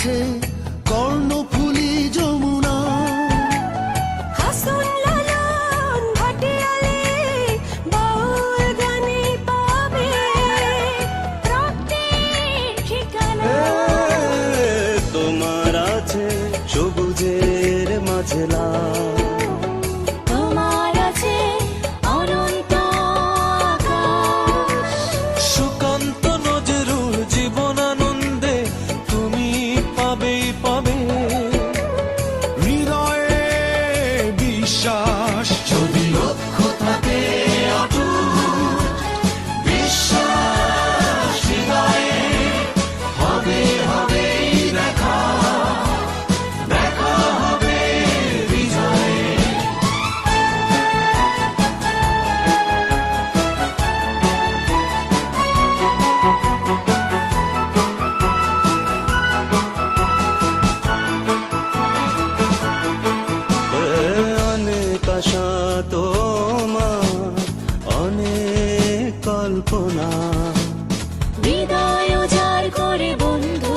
আছে কল্পনা। হৃদয় উজাড় করে বন্ধু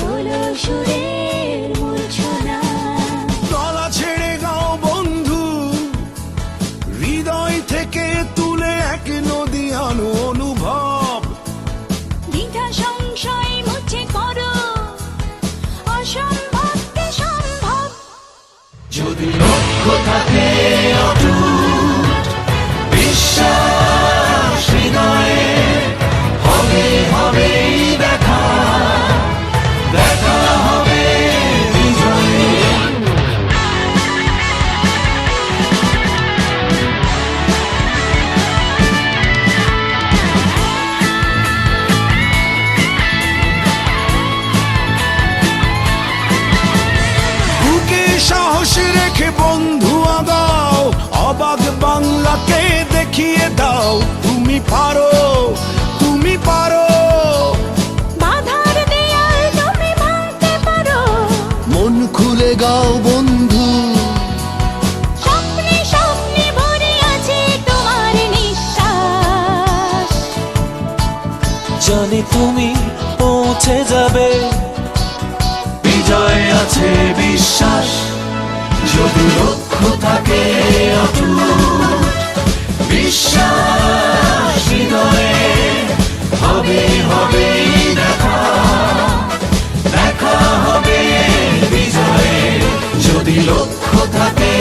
হলো সুরের মূর্ছনা। গলা ছেড়ে গাও বন্ধু হৃদয় থেকে তুলে এক নদী আনো অনুভব। দ্বিধা সংশয় মুছে করো অসম্ভবকে সম্ভব। যদি লক্ষ্য থাকে দেখিয়ে দাও তুমি পারো তুমি পারো। বাধার দেয়াল তুমি ভাঙতে পারো। মন খুলে গাও বন্ধু। স্বপ্নে স্বপ্নে ভরে আছে তোমার নিঃশ্বাস। জানি তুমি পৌঁছে যাবে। বিজয় আছে বিশ্বাস যদি লক্ষ্য থাকে অটুট। বিশ্বাস হৃদয়ে হবে হবে দেখা। দেখা হবে বিজয়ে। যদি লক্ষ্য থাকে